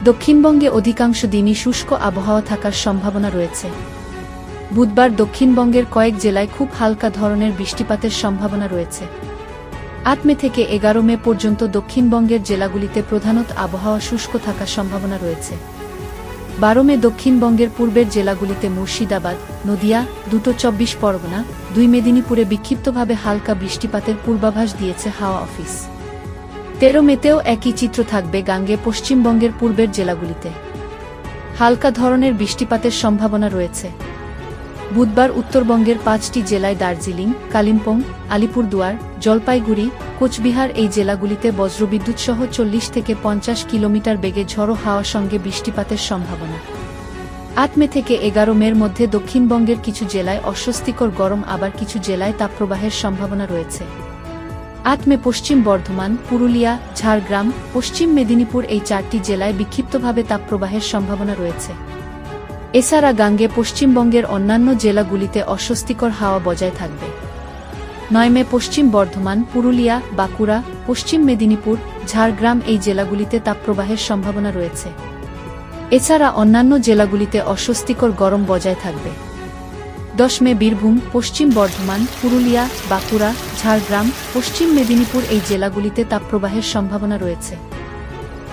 দক্ষিণবঙ্গে অধিকাংশ দিনই শুষ্ক আবহাওয়া থাকার সম্ভাবনা রয়েছে। বুধবার দক্ষিণবঙ্গের কয়েক জেলায় খুব হালকা ধরনের বৃষ্টিপাতের সম্ভাবনা রয়েছে। আট মে থেকে এগারো মে পর্যন্ত দক্ষিণবঙ্গের জেলাগুলিতে প্রধানত আবহাওয়া শুষ্ক থাকার সম্ভাবনা রয়েছে। বারো মে দক্ষিণবঙ্গের পূর্বের জেলাগুলিতে মুর্শিদাবাদ, নদিয়া, দুটো চব্বিশ পরগনা, দুই মেদিনীপুরে বিক্ষিপ্তভাবে হালকা বৃষ্টিপাতের পূর্বাভাস দিয়েছে হাওয়া অফিস। তেরো মেতেও একই চিত্র থাকবে গাঙ্গে পশ্চিমবঙ্গের পূর্বের জেলাগুলিতে। হালকা ধরনের বৃষ্টিপাতের সম্ভাবনা রয়েছে। বুধবার উত্তরবঙ্গের পাঁচটি জেলায় দার্জিলিং, কালিম্পং, আলিপুরদুয়ার, জলপাইগুড়ি, কোচবিহার এই জেলাগুলিতে বজ্রবিদ্যুৎ সহ চল্লিশ থেকে পঞ্চাশ কিলোমিটার বেগে ঝড়ো হাওয়ার সঙ্গে বৃষ্টিপাতের সম্ভাবনা। আট মে থেকে এগারো মের মধ্যে দক্ষিণবঙ্গের কিছু জেলায় অস্বস্তিকর গরম, আবার কিছু জেলায় তাপপ্রবাহের সম্ভাবনা রয়েছে। আট মে পশ্চিম বর্ধমান, পুরুলিয়া, ঝাড়গ্রাম, পশ্চিম মেদিনীপুর এই চারটি জেলায় বিক্ষিপ্তভাবে তাপপ্রবাহের সম্ভাবনা রয়েছে। এছাড়া গাঙ্গে পশ্চিমবঙ্গের অন্যান্য জেলাগুলিতে অস্বস্তিকর হাওয়া বজায় থাকবে। নয় মে পশ্চিম বর্ধমান, পুরুলিয়া, বাঁকুড়া, পশ্চিম মেদিনীপুর, ঝাড়গ্রাম এই জেলাগুলিতে তাপপ্রবাহের সম্ভাবনা রয়েছে। এছাড়া অন্যান্য জেলাগুলিতে অস্বস্তিকর গরম বজায় থাকবে। দশ মে বীরভূম, পশ্চিম বর্ধমান, পুরুলিয়া, বাঁকুড়া, ঝাড়গ্রাম, পশ্চিম মেদিনীপুর এই জেলাগুলিতে তাপপ্রবাহের সম্ভাবনা রয়েছে।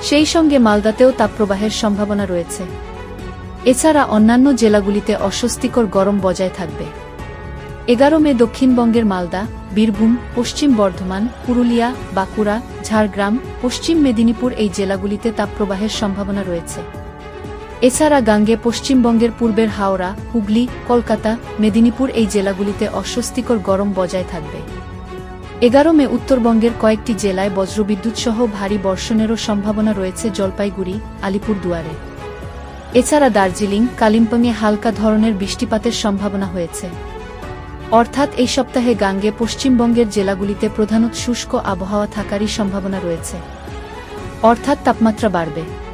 সেই সঙ্গে মালদাতেও তাপপ্রবাহের সম্ভাবনা রয়েছে। এছাড়া অন্যান্য জেলাগুলিতে অস্বস্তিকর গরম বজায় থাকবে। এগারো মে দক্ষিণবঙ্গের মালদা, বীরভূম, পশ্চিম বর্ধমান, পুরুলিয়া, বাঁকুড়া, ঝাড়গ্রাম, পশ্চিম মেদিনীপুর এই জেলাগুলিতে তাপপ্রবাহের সম্ভাবনা রয়েছে। এছাড়া গাঙ্গে পশ্চিমবঙ্গের পূর্বের হাওড়া, হুগলি, কলকাতা, মেদিনীপুর এই জেলাগুলিতে অস্বস্তিকর গরম বজায় থাকবে। এগারো মে উত্তরবঙ্গের কয়েকটি জেলায় বজ্রবিদ্যুৎ সহ ভারী বর্ষণেরও সম্ভাবনা রয়েছে জলপাইগুড়ি, আলিপুরদুয়ারে। এছাড়া দার্জিলিং, কালিম্পংয়ে হালকা ধরনের বৃষ্টিপাতের সম্ভাবনা হয়েছে। অর্থাৎ এই সপ্তাহে গাঙ্গে পশ্চিমবঙ্গের জেলাগুলিতে প্রধানত শুষ্ক আবহাওয়া থাকারই সম্ভাবনা রয়েছে। অর্থাৎ তাপমাত্রা বাড়বে।